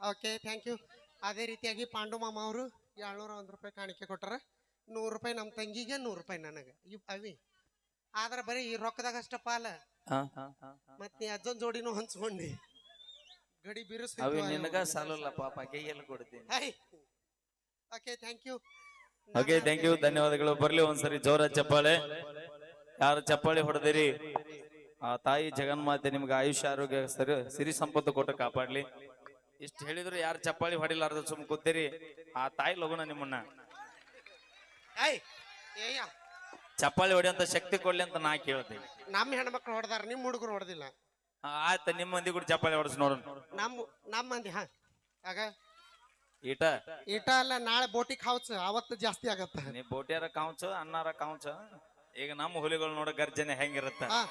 Okay thank you ಅದೇ ರೀತಿಯಾಗಿ ಪಾಂಡು ಮಾಮ ಅವರು ಏಳ್ನೂರ ಒಂದು ರೂಪಾಯಿ ಕಾಣಿಕೆ ಕೊಟ್ಟರೆ. ನೂರು ರೂಪಾಯಿ ನಮ್ಮ ತಂಗಿಗೆ ನೂರು ರೂಪಾಯಿ ನನಗೆ. ಇವ್ ಅವಿ. ಆದ್ರೆ ಬರೀ ಈ ರೊಕ್ಕದಾಗ ಅಷ್ಟ ಪಾಲ. ಮತ್ತೆ ನೀ ಅಜ್ಜನ್ ಜೋಡಿನೂ ಹಂಚ್ಕೊಂಡಿ. ಗಡಿ ಬಿರುಸು ಅವಿ ನಿನಗ ಸಾಲಲ್ಲ ಪಾಪ ಕೈಯಲ್ಲಿ ಕೊಡ್ತೀನಿ. Okay thank you okay thank you ಧನ್ಯವಾದಗಳು. ಬರ್ಲಿ ಒಂದ್ಸರಿ ಜೋರ ಚಪ್ಪಾಳೆ. ಯಾರು ಚಪ್ಪಾಳೆ ಹೊಡೆದಿರಿ? ಆ ತಾಯಿ ಜಗನ್ಮಾತೆ ನಿಮ್ಗೆ ಆಯುಷ್ಯ ಆರೋಗ್ಯ ಸರಿ ಸಿರಿ ಸಂಪತ್ತು ಕೊಟ್ಟು ಕಾಪಾಡ್ಲಿ. ಇಷ್ಟು ಹೇಳಿದ್ರು ಯಾರು ಚಪ್ಪಾಳಿ ಹೊಡಿಲಾರ್ದು ಸುಮ್ ಕೂತೀರಿ. ಆ ತಾಯಿ ಲಗುನ ನಿಮ್ಮನ್ನ. ಐ ಏಯ್ಯ. ಚಪ್ಪಾಳಿ ಹೊಡಿಯಂತ ಶಕ್ತಿ ಕೊಡ್ಲಿ ಅಂತ ನಾ ಕೇಳ್ತೀನಿ ನಮ್ಮ ಹೆಣ್ಮಕ್ಳು ಹೊಡೆದಾರ ನಿಮ್ಮ ಹುಡುಗರು ಹೊಡೆದಿಲ್ಲ. ಆಯ್ತು ನಿಮ್ಮ ಮಂದಿ ಕೂಡ ಚಪ್ಪಾಳಿ ಹೊಡ್ಸ್ ನೋಡೋಣ. ನಮ್ಮ ನಮ್ಮ ಮಂದಿ ಹಾ. ಆಗ ಈಟ? ಈಟ ಅಲ್ಲ ನಾಳೆ ಬೋಟಿ ಖಾವ್ಚ ಅವತ್ತು ಜಾಸ್ತಿ ಆಗತ್ತೆ. ನೀ ಬೋಟ್ಯಾರ ಕಾಂಚ ಅನ್ನಾರ ಕಾಂಚ ಈಗ ನಮ್ಮ ಹುಲಿಗಳು ನೋಡೋ ಗರ್ಜನೆ ಹೆಂಗಿರುತ್ತ. ಹಾ.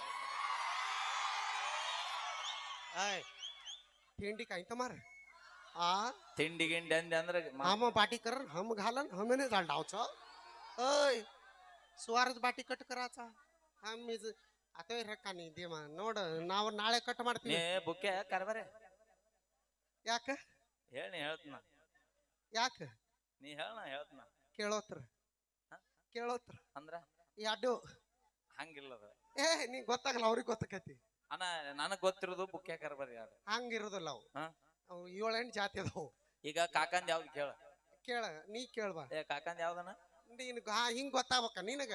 ತಿಂಡಿ ಕಾಯ್ತ ಮಾರ. आ ತಿಂಡಿ ಗಿಂಡಿ ಅಂದೆ ಅಂದ್ರೆ ಮ- हम बाटी कर हम घालन हमें जाल डावचा ओय ಸುವಾರದ ಬಾಟಿ ಕಟ್ ಕರಾಚ हम इज आता ರೊಕ್ಕ ನೀ ದೇವ ನೋಡ ನಾವು ನಾಳೆ ಕಟ್ ನೀ ಮಾಡ್ತೀವಿ ಬುಕ್ಕೆ ಕರ್ಬರೆ ಯಾಕ ಹೇಳಿ ಹೇಳ್ತನ ಯಾಕ ನೀ ಹೇಳ ಹೇಳ್ತನ ಕೇಳೋತ್ರ ಹ? ಕೇಳೋತ್ರ ಅಂದ್ರ ಈ ಅಡ್ಡು ಹಂಗಿಲ್ಲ ಅದು ಏ ನೀ ಗೊತ್ತಾಗಲ್ಲ ಅವ್ರಿಗೆ ಗೊತ್ತಾಕತಿ ಅಣ್ಣ ನನಗ್ ಗೊತ್ತಿರೋದು ಬುಕ್ಕೆ ಕರ್ಬರಿ ಯಾರು ಹಂಗಿರೋದಿಲ್ಲ ಅವು ಹ? ಅವು ಏಳೆಂಟು ಜಾತಿ ಅದಾವು. ಈಗ ಕಾಕಂದ್ ಯಾವ್ದು ಕೇಳ? ಕೇಳ ನೀ ಕೇಳ್ಬಾ ಏ ಕಾಕಂದ್ ಯಾವ್ದನ? ನೀನು ಹಾ ಹಿಂಗ್ ಗೊತ್ತಾಗ್ಬೇಕ ನಿನಗ?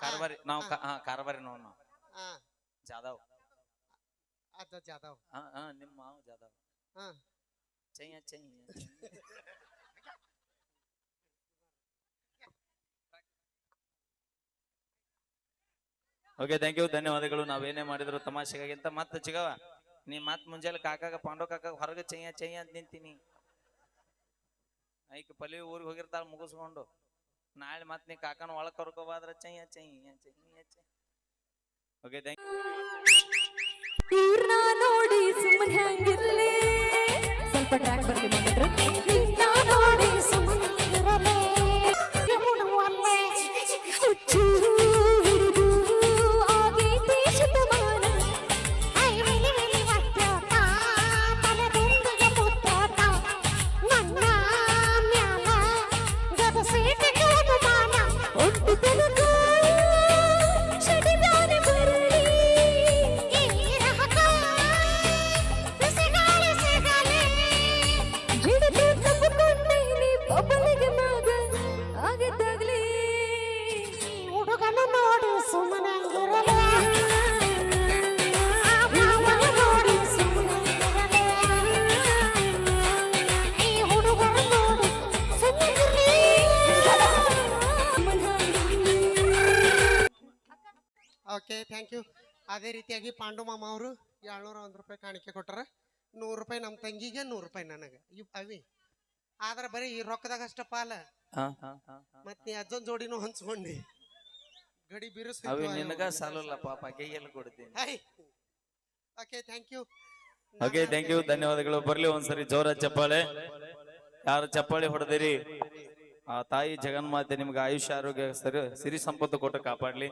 ಕಾರ್ಬಾರಿ ನಾವು ಕಾ- ಹಾ ಕಾರ್ಬಾರಿ ನೋಡ್ ನಾವು. ಹಾ ಜಾದವ್ ಅದ ಜಾದವ್ ಹಾ ಹಾ ನಿಮ್ಮ ಮಾವ ಜಾದವ್ ಹಾ ಚೈಯ ಚೈಯ ಓಕೆ ಥ್ಯಾಂಕ್ ಯು ಧನ್ಯವಾದಗಳು. ನಾವೇನೇ ಮಾಡಿದ್ರು ತಮಾಷೆಗಾಗಿಂತ ಮತ್ತೆ ಚಿಗವ. ನೀ ಮತ್ ಮುಂಜಾನೆ ಕಾಕಾಗ ಪಾಂಡವ ಕಾಕಾಗ ಹೊರಗೆ ಚೈಯ ಚೈಯ ಅಂತ ನಿಂತೀನಿ. ಐಕ ಪಲಿ ಊರಿಗೆ ಹೋಗಿರ್ತಾಳ ಮುಗಿಸ್ಕೊಂಡು. ನಾಳೆ ಮತ್ ನೀ ಕಾಕನ ಒಳಗ್ ಕರ್ಕೋಬಾದ್ರ ಚೈಯ ಚೈಯ ಚೈಯ ಚೈ ಓಕೆ ಥ್ಯಾಂಕ್ ಇವ್ರ್ನ ನೋಡಿ ಸುಮ್ಮನೆ ಹಂಗಿರ್ಲಿ ಸ್ವಲ್ಪ ಟ್ರ್ಯಾಕ್ ಬರ್ತೀನಿ ನೋಡಿ ಸುಮ್ಮನೆ ಅದೇ ರೀತಿಯಾಗಿ ಪಾಂಡು ಮಾಮ ಅವರು ಏಳ್ನೂರ ಒಂದು ರೂಪಾಯಿ ಕಾಣಿಕೆ ಕೊಟ್ಟಾರ. ನೂರು ರೂಪಾಯಿ ನಮ್ಮ ತಂಗಿಗೆ ನೂರು ರೂಪಾಯಿ ನನಗೆ. ಇವ್ ಅವಿ. ಆದ್ರೆ ಬರೀ ಈ ರೊಕ್ಕದಾಗ ಅಷ್ಟ ಪಾಲ. ಮತ್ ನೀ ಅಜ್ಜನ್ ಜೋಡಿನೂ ಹಂಚ್ಕೊಂಡಿ. ಗಡಿ ಬಿರುಸ ಅವಿ ನಿನಗ ಸಾಲಲ್ಲ ಪಾಪ ಕೈಯಲ್ಲಿ ಕೊಡ್ತೀನಿ. Okay thank you okay thank you ಧನ್ಯವಾದಗಳು. ಬರ್ಲಿ ಒಂದ್ಸರಿ ಜೋರ ಚಪ್ಪಾಳೆ. ಯಾರು ಚಪ್ಪಾಳೆ ಹೊಡೆದಿರಿ? ಆ ತಾಯಿ ಜಗನ್ಮಾತೆ ನಿಮ್ಗೆ ಆಯುಷ್ಯ ಆರೋಗ್ಯ ಸರಿ ಸಿರಿ ಸಂಪತ್ತು ಕೊಟ್ಟು ಕಾಪಾಡ್ಲಿ.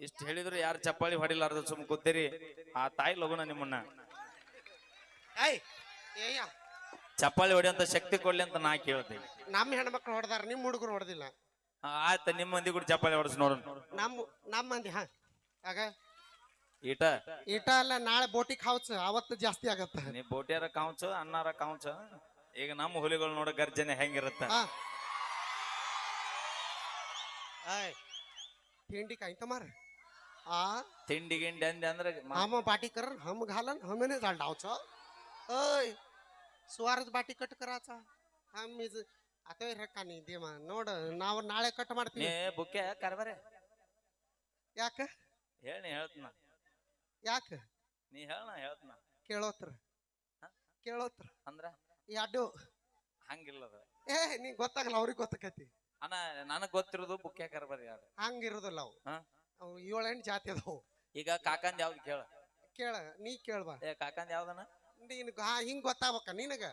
ಇಷ್ಟು ಹೇಳಿದ್ರು ಯಾರು ಚಪ್ಪಾಳಿ ಹೊಡಿಲಾರ್ದು ಸುಮ್ ಕೂತೀರಿ. ಆ ತಾಯಿ ಲಗುನ ನಿಮ್ಮನ್ನ. ಏಯ್ ಏಯ್ಯ ಚಪ್ಪಾಳಿ ಹೊಡಿಯಂತ ಶಕ್ತಿ ಕೊಡ್ಲಿ ಅಂತ ನಾ ಕೇಳ್ತೀನಿ ನಮ್ಮ ಹೆಣ್ಮಕ್ಳು ಹೊಡೆದಾರ ನಿಮ್ಮ ಹುಡುಗರು ಹೊಡೆದಿಲ್ಲ. ಆ, ಆಯ್ತು ನಿಮ್ಮ ಮಂದಿ ಕೂಡ ಚಪ್ಪಾಳಿ ಹೊಡ್ಸ್ ನೋಡೋಣ. ನಮ್ಮ ನಮ್ಮ ಮಂದಿ ಹಾ. ಆಗ ಈಟ? ಈಟ ಅಲ್ಲ ನಾಳೆ ಬೋಟಿ ಖಾವ್ಚ ಅವತ್ತು ಜಾಸ್ತಿ ಆಗತ್ತ. ನೀ ಬೋಟ್ಯಾರ ಕಾಂಚ ಅನ್ನಾರ ಕಾಂಚ ಈಗ ನಮ್ಮ ಹುಲಿಗಳು ನೋಡ ಗರ್ಜನೆ ಹೆಂಗಿರುತ್ತ. ಹಾ. ಆಯ್ ತಿಂಡಿ ಕಾಯ್ತ ಮಾರ. आ ತಿಂಡಿ ಗಿಂಡಿ ಅಂದೆ ಅಂದ್ರೆ ಮ- हम बाटी कर हम घालन हमें जाल डावचा ओय ಸುವಾರದ ಬಾಟಿ ಕಟ್ ಕರಾಚ हम इज आता ರೊಕ್ಕ ನೀ ದೇವ ನೋಡ ನಾವು ನಾಳೆ ಕಟ್ ನೀ ಮಾಡ್ತೀವಿ ಬುಕ್ಕೆ ಕರ್ಬರೆ ಯಾಕ ಹೇಳಿ ಹೇಳ್ತನ ಯಾಕ ನೀ ಹೇಳ ಹೇಳ್ತನ ಕೇಳೋತ್ರ ಹ? ಕೇಳೋತ್ರ ಅಂದ್ರ ಈ ಅಡ್ಡು ಹಂಗಿಲ್ಲ ಅದು ಏ ನೀ ಗೊತ್ತಾಗಲ್ಲ ಅವ್ರಿಗೆ ಗೊತ್ತಾಕತಿ ಅಣ್ಣ ನನಗ್ ಗೊತ್ತಿರೋದು ಬುಕ್ಕೆ ಕರ್ಬರಿ ಯಾರು ಹಂಗಿರೋದಿಲ್ಲ ಅವು ಹ? ಅವು ಏಳೆಂಟು ಜಾತಿ ಅದಾವು. ಈಗ ಕಾಕಂದ್ ಯಾವ್ದು ಕೇಳ? ಕೇಳ ನೀ ಕೇಳ್ಬಾ ಏ ಕಾಕಂದ್ ಯಾವ್ದನ? ನೀನು ಹಾ ಹಿಂಗ್ ಗೊತ್ತಾಗ್ಬೇಕ ನಿನಗ?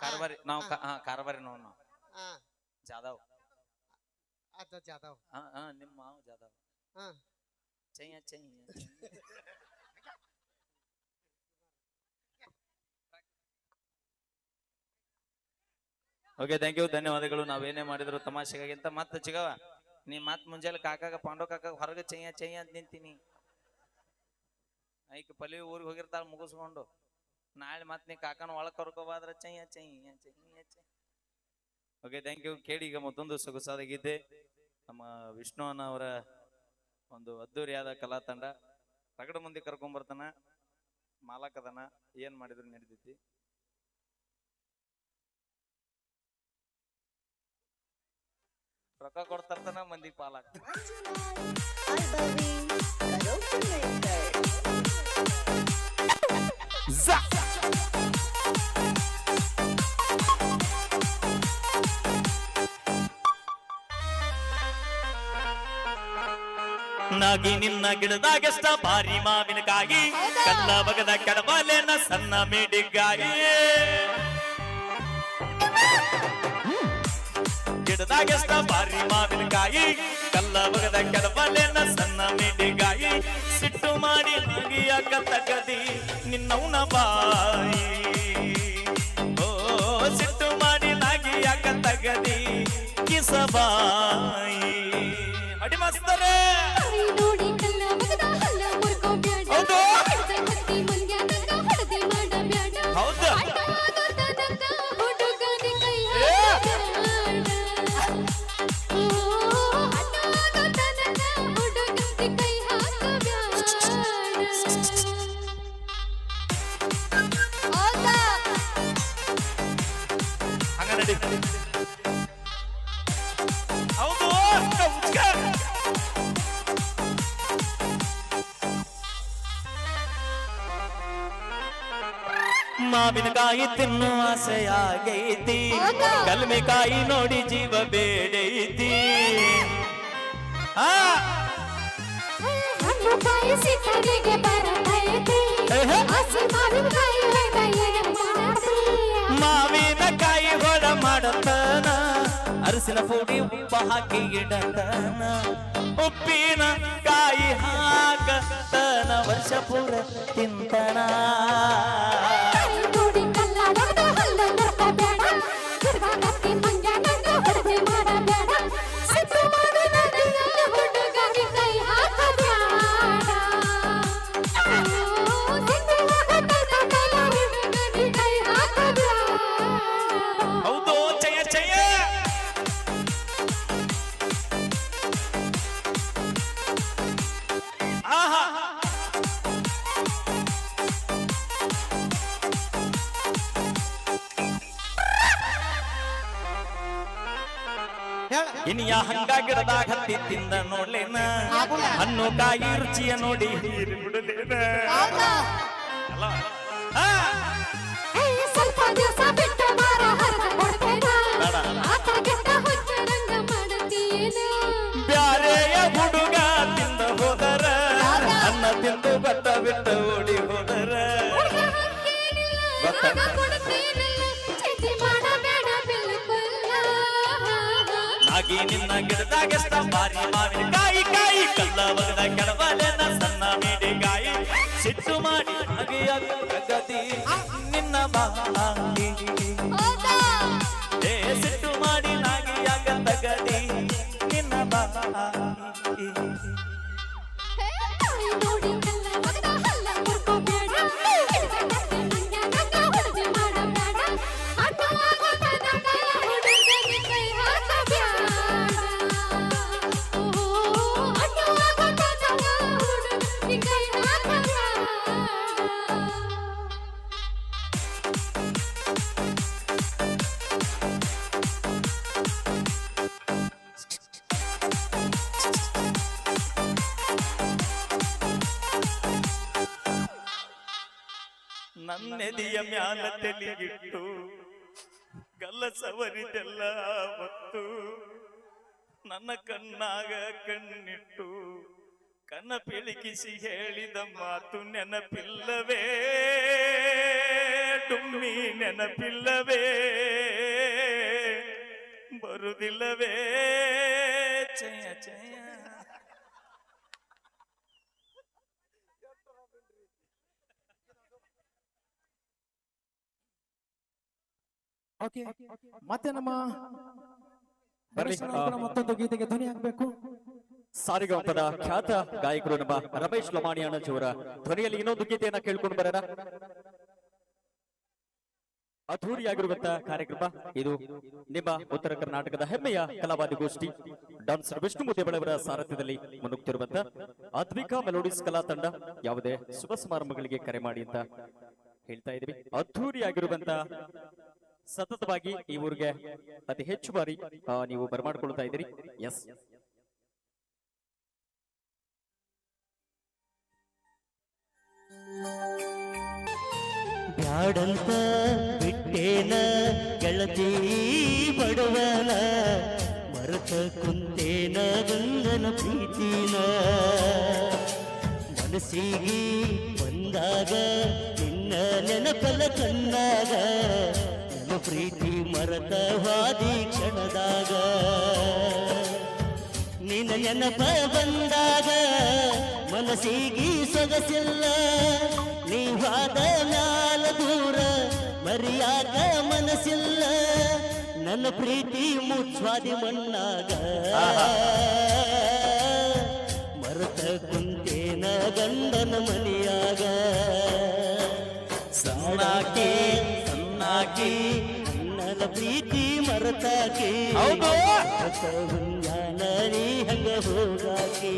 ಕಾರ್ಬಾರಿ ನಾವು ಹಾ ಕಾರ್ಬಾರಿ ನೋಡ್ ನಾವು. ಹಾ ಜಾದವ್ ಅದ ಜಾದವ್ ಹಾ ಹಾ ನಿಮ್ಮ ಮಾವ ಜಾದವ್ ಹಾ ಚೈಯ ಚೈಯ ಓಕೆ ಥ್ಯಾಂಕ್ ಯು ಧನ್ಯವಾದಗಳು. ನಾವೇನೇ ಮಾಡಿದ್ರು ತಮಾಷೆಗಾಗಿಂತ ಮತ್ತೆ ಚಿಗವ. ನೀ ಮತ್ ಮುಂಜಾನೆ ಕಾಕಾಗ ಪಾಂಡು ಕಾಕಾಗ ಹೊರಗೆ ಚೈಯ ಚೈಯ ಅಂತ ನಿಂತೀನಿ. ಐಕ್ ಪಲಿ ಊರಿಗೆ ಹೋಗಿರ್ತಾಳ ಮುಗಿಸ್ಕೊಂಡು. ನಾಳೆ ಮತ್ ನೀ ಕಾಕನ ಒಳಗೆ ಕರ್ಕೋಬಾದ್ರ ಚೈಯ ಚೈಯ ಚೈಯ ಚೈ ಓಕೆ ಥ್ಯಾಂಕ್ ಯು ಕೇಳಿ ಈಗ ಮತ್ತೊಂದು ಸೊಗಸಾದ ನಮ್ಮ ವಿಷ್ಣು ಅನ್ನವರ ಅವರ ಒಂದು ಅದ್ದೂರಿಯಾದ ಕಲಾ ತಂಡ ತಗಡ ಮುಂದೆ ಕರ್ಕೊಂಡ್ಬರ್ತಾನ ಮಾಲಕದನ. ಏನ್ ಮಾಡಿದ್ರು ನಡೀತೈತಿ? ರೊಕ್ಕ ಕೊಡ್ತಾರ್ತಾನ ಮಂದಿ ಪಾಲಾಗ್ತ ನಾಗಿ ನಿನ್ನ ಗಿಡದಾಗೆಷ್ಟ ಭಾರಿ ಮಾವಿನಕಾಗಿ ಕಲ್ಲ ಬಗದ ಕಡಬಾಲೆನ ಸಣ್ಣ ಮೇಡಿಗಾಯಿ. ಗಿಡದಾಗೆಷ್ಟ ಬಾರಿ ಮಾವಿನಕಾಯಿ ಕಲ್ಲ ಬಗದ ಕೆಡಬಾಲೆನ ಸಣ್ಣ ಮೇಡಿಗಾಯಿ. ಸಿಟ್ಟು ಮಾಡಿ ಹಾಗಿಯಾಕ ತಗದಿ ನಿನ್ನವನ ಬಾಯಿ. ಓ, ಸಿಟ್ಟು ಮಾಡಿ ನಾಗಿಯಾಕ ತಗದಿ ಕಿಸಬಾಯಿ ಮಾವಿನಕಾಯಿ ಆಗೈತಿ? ಕಲ್ಮೆಕಾಯಿ ನೋಡಿ ಜೀವ ಬೇಡೈತಿ. ಮಾವಿನ ಕಾಯಿ ಹೊರ ಮಾಡತನ. ಅರಸಿನ ಪುಡಿ ಉಪ್ಪ ಹಾಕಿ ಇಡತನ. ಉಪ್ಪಿನ ಕಾಯಿ ಹಾಕತನ. ವರ್ಷ ಪೂರ ತಿಂತನ. ಇನಿಯ ಹಂಗ ಗಿಡದಾಗ ಹತ್ತಿ ತಿಂದ ನೋಡ್ಲೇನ. ಹಣ್ಣು ಕಾಯಿ ರುಚಿಯ ನೋಡಿ ಹೀರಿ ಬಿಡಲೇನ ಸ್ವಲ್ಪ ದಿವಸ ಬಿಟ್ಟು ಹರಿದ ಕೊಡ್ತೇನ. ಮಾಡತೀನ ಬ್ಯಾರೆಯ ಹುಡುಗ ತಿಂದ ಹೋದರ? ಅನ್ನ ತಿಂದು ಬತ್ತ ಬಿಟ್ಟು ಓಡಿ ಹೋದರ? ಗೊತ್ತ. ನಾಗಿ ನಿನ್ನ ಗಿಡದಾಗ ಬಾರಿ ಮಾವಿನ ಕಾಯಿ ಕಾಯಿ. ಕಲ್ಲ ಬಗದ ಕೆಡಬಲೆನ ಸಣ್ಣ ಮೇಡಿಗಾಯಿ ಸಿಟ್ಟು ಮಾಡಿ ಹಾಗೆಯ ಗತಿ ನಿನ್ನ ಬಾಯಿ. ತೆಲಿಗಿಟ್ಟು ಗಲ್ಲಸವರಿದೆಲ್ಲ ಹೊತ್ತು ನನ್ನ ಕಣ್ಣಾಗ ಕಣ್ಣಿಟ್ಟು ಕನ್ನ ಪಿಳಿಕಿಸಿ ಹೇಳಿದ ಮಾತು ನೆನಪಿಲ್ಲವೇ? ಡುಮ್ಮಿ ನೆನಪಿಲ್ಲವೇ? ಬರುದಿಲ್ಲವೇ? ಚಯ ಚಯ ಓಕೆ ಮತ್ತೆ ನಮ್ಮ. ಮತ್ತೊಂದು ಗೀತೆಗೆ ಧ್ವನಿ ಹಾಕ್ಬೇಕು. ಸಾರಿಗಮಪದ ಖ್ಯಾತ ಗಾಯಕರು ನಮ್ಮ ರಮೇಶ್ ಲಮಾಣಿ ಅಣ್ಣಜಿಯವರ ಧ್ವನಿಯಲ್ಲಿ ಇನ್ನೊಂದು ಗೀತೆಯನ್ನ ಕೇಳ್ಕೊಂಡು ಬರೋಣ. ಅಧೂರಿಯಾಗಿರುವಂತ ಕಾರ್ಯಕ್ರಮ ಇದು ನಿಮ್ಮ ಉತ್ತರ ಕರ್ನಾಟಕದ ಹೆಮ್ಮೆಯ ಕಲಾವಾದಿ ಗೋಷ್ಠಿ. ಡಾನ್ಸರ್ ವಿಷ್ಣು ಮುದ್ದೇಬಳವರ ಸಾರಥ್ಯದಲ್ಲಿ ಮುನ್ನುಗ್ತಿರುವಂತ ಅದ್ವಿಕಾ ಮೆಲೋಡಿಸ್ ಕಲಾ ತಂಡ ಯಾವುದೇ ಶುಭ ಸಮಾರಂಭಗಳಿಗೆ ಕರೆ ಮಾಡಿ ಅಂತ ಹೇಳ್ತಾ ಇದ್ದೀವಿ. ಅದ್ಧೂರಿಯಾಗಿರುವಂತ ಸತತವಾಗಿ ಈ ಊರಿಗೆ ಅತಿ ಹೆಚ್ಚು ಬಾರಿ ನೀವು ಬರಮಾಡ್ಕೊಳ್ತಾ ಇದ್ದೀರಿ. ಎಸ್ ಬ್ಯಾಡಂತ ಬಿಟ್ಟೇನ ಗೆಳತಿ ಬಡವನ, ಮರತ ಕುಂತೇನ ಗಂಗನ ಪ್ರೀತಿನ. ಮನಸ್ಸಿಗೆ ಬಂದಾಗ ನಿನ್ನ ನೆನಪಲ ಕಣ್ಣಾಗ ಪ್ರೀತಿ ಮರತ ವಾದಿ ಕ್ಷಣದಾಗ ನಿನ್ನ ನೆನಪ ಬಂದಾಗ ಮನಸ್ಸಿಗೆ ಸೊಗಸಿಲ್ಲ. ನೀವಾದ ನಾಲ ದೂರ ಮರಿಯಾದ ಮನಸ್ಸಿಲ್ಲ. ನನ್ನ ಪ್ರೀತಿ ಮುಚ್ಚಾದಿ ಮಣ್ಣಾಗ ಮರತ ಕುಂತೇನ ಗಂಡನ ಮನೆಯಾಗ ಸಣ್ಣಾಕಿ ಸಣ್ಣಾಕಿ ನನ್ನ ಪ್ರೀತಿ ಮರತಾಕಿ ಹೌದು. ನೀ ಹಂಗ ಹೋಗಾಕಿ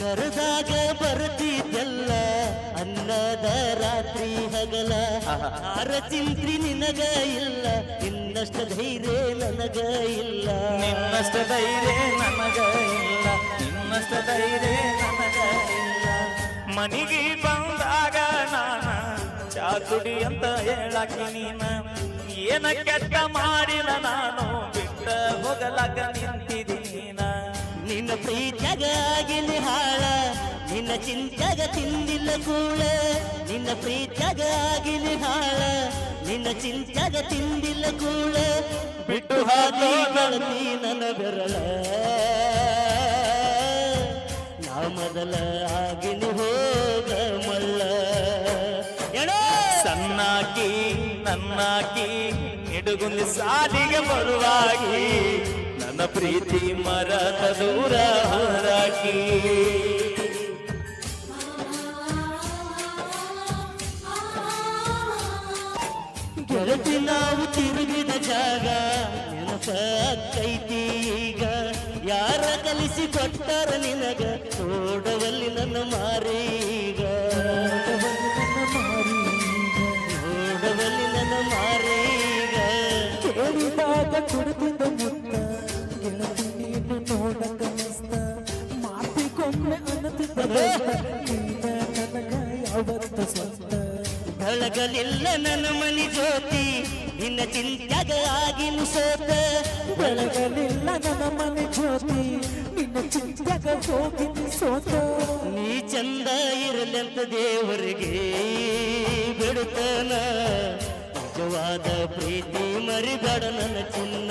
ಕರೆದಾಗ ಬರ್ತಿದ್ದಲ್ಲ ಅನ್ನದ ರಾತ್ರಿ ಹಗಲ. ಆರ ಚಿಂತ್ರಿ ನಿನಗ ಇಲ್ಲ ನಿನ್ನಷ್ಟ ಧೈರ್ಯ ನನಗ ಇಲ್ಲ. ನಿನ್ನಷ್ಟ ಧೈರ್ಯ ನನಗ ಇಲ್ಲ ನಿನ್ನಷ್ಟ ಧೈರ್ಯ ನನಗ ಇಲ್ಲ. ಮನಿಗೆ ಬಂದಾಗ ನಾನ ಚಾತುಡಿ ಅಂತ ಹೇಳಕ್ಕೆ ನೀನ. ಏನ ಕೆಟ್ಟ ಮಾಡಿಲ್ಲ ನಾನು ಬಿಟ್ಟ ಹೋಗಲಾಗ ನಿಂತಿದ್ದೀನ ನಿನ್ನ ಪ್ರೀತಿಯಾಗ ಆಗಿಲಿ ಹಾಳ, ನಿನ್ನ ಚಿಂತೆಗ ತಿಂದಿಲ್ಲ ಕೂಳ. ನಿನ್ನ ಪ್ರೀತಿಯಾಗ ಆಗಿಲಿ ಹಾಳ, ನಿನ್ನ ಚಿಂತೆಗ ತಿಂದಿಲ್ಲ ಕೂಳ. ಬಿಟ್ಟು ಹಾಕಿ ನೀ ನನ್ನ ಬೆರಳ. ನಾ ಮೊದಲ ಆಗಿನಿ. ಎಡೋ ನನ್ನಾಗಿ ನಿಡುಗುಂದಿ ಸಾಲಿಗೆ ಬರುವಾಗಿ ನನ್ನ ಪ್ರೀತಿ ಮರದ ದೂರ ಹೊರಾಗಿ ಗೆಳತಿ ನಾವು ತಿರುಗಿದ ಜಾಗ, ನೆನಪ ಕೈತಿ ಈಗ. ಯಾರ ಕಲಿಸಿ ಕೊಟ್ಟಾರ ನಿನಗ ನೋಡವಲ್ಲಿ ನನ್ನ ಮಾರೀಗ ಬೆಳಗಲಿಲ್ಲ ನನ್ನ ಮನಿ ಜ್ಯೋತಿ. ನಿನ್ನ ಚಿಂತ್ಯಾಗ ಆಗಿನ ಸೋತ ಬೆಳಗಲಿಲ್ಲ ನನ್ನ ಮನೆ ಜ್ಯೋತಿ. ನಿನ್ನ ಚಿಂತ್ಯಾಗ ಹೋಗಿ ಸೋತ ನೀ ಚಂದ ಇರಲೆಂತ ದೇವರಿಗೆ ಬಿಡುತ್ತನ? ನಿಜವಾದ ಪ್ರೀತಿ ಮರಿಬೇಡ ನನ್ನ ಚಿನ್ನ.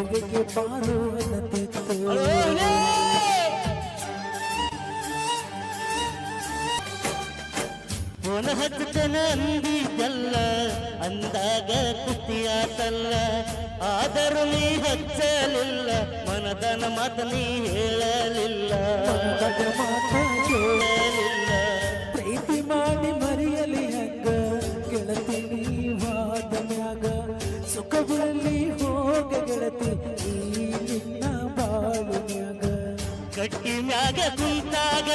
ಮುಗಿತೀನಿ ಮದುವೆಗೆ ನಂದಿ ಫೋನ ಹಚ್ಚತನ ಅಂದಿದ್ದಲ್ಲ ಅಂದಾಗ ಕುಸ್ತಿಯಾತಲ್ಲ ಆದರೂ ನೀ ಹಚ್ಚಲಿಲ್ಲ ಮನದನ ಮಾತ ನೀ ಹೇಳಲಿಲ್ಲ. ಮನದಾಗ ಮಾತ ಕೇಳಲಿಲ್ಲ ಪ್ರೀತಿ ಮಾಡಿ ಮರೆಯಲಿ ಹಂಗ ಗೆಳತಿ ನೀವಾದ ಮ್ಯಾಗ ಸುಖದಲ್ಲಿ ಹೋಗ ಗೆಳತಿ ಈ ನಿನ್ನ ಬಾಳು ಮ್ಯಾಗ ಗಟ್ಟಿ ಮ್ಯಾಗ ಕುಂತಾಗ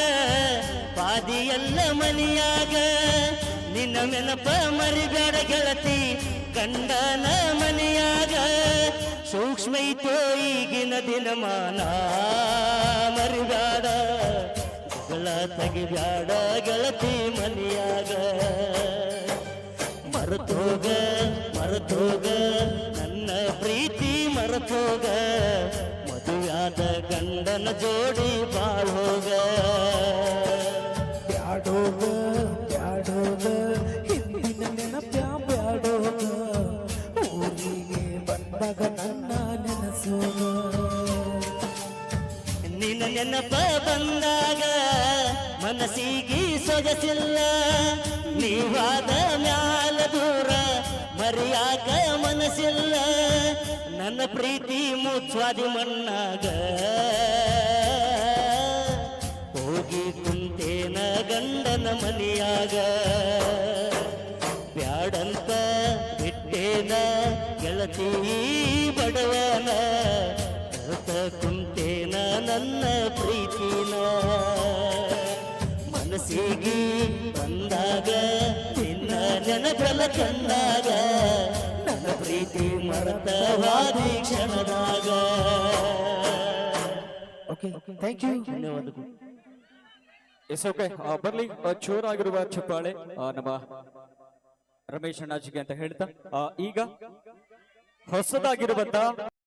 ಪಾದಿಯಲ್ಲ ಮನಿಯಾಗ. ನಿನ್ನ ನೆನಪ ಮರಿಬೇಡ ಗೆಳತಿ, ಗಂಡನ ಮನೆಯಾಗ. ಸೂಕ್ಷ್ಮ ಐತೋ ಈಗಿನ ದಿನಮಾನ, ಮರಿಬೇಡ. ಗಳ ತೆಗಿಬ್ಯಾಡ ಗೆಳತಿ ಮನೆಯಾಗ. ಮರೆತೋಗ ಮರೆತೋಗ, ನನ್ನ ಪ್ರೀತಿ ಮರೆತೋಗ ಮದುವೆಯಾದ ಗಂಡನ ಜೋಡಿ ಬಾಳೋಗ ಬ್ಯಾಡೋಗ ಬ್ಯಾಡೋಗ ಹಿಂದಿನ ನೆನಪ್ಯ ಬ್ಯಾಡೋಗ. ಊರಿಗೆ ಬಂದಾಗ ನನ್ನ ನೆನಸೋಗ. ನಿನ್ನ ನೆನಪ ಬಂದಾಗ ಮನಸ್ಸಿಗೆ ಸೊಗಸಿಲ್ಲ. ನೀವಾದ ಮ್ಯಾಲ ದೂರ ಮರೆಯಾಕ ಮನಸ್ಸಿಲ್ಲ. ನನ್ನ ಪ್ರೀತಿ ಮುಚ್ಚಾದಿ ಮಣ್ಣಾಗ. ಹೋಗಿ ಕುಂತೇನ ಗಂಡನ ಮನೆಯಾಗ. ಬ್ಯಾಡಂತ ಬಿಟ್ಟೇನ ಗೆಳತಿ ಬಡವನ. ಕುಂತೇನ ನನ್ನ ಪ್ರೀತಿನ. ಬಂದಾಗ ನಿನ್ನ ನೆನಪೆಲ್ಲ ಕಂದಾಗ ನನ್ನ ಪ್ರೀತಿ ಮರತವಾದಿ ಕ್ಷಣದಾಗ. ಓಕೆ ಥ್ಯಾಂಕ್ ಯು ಧನ್ಯವಾದಗಳು. ಎಸ್ ಓಕೆ ಬರ್ಲಿ. ಚೋರ್ ಆಗಿರುವ ಚಪ್ಪಾಳೆ ಆ, ನಮ್ಮ ರಮೇಶ್ ಅಣ್ಣಾಜಿಗೆ ಅಂತ ಹೇಳ್ತಾ ಆ, ಈಗ ಹೊಸದಾಗಿರುವಂತ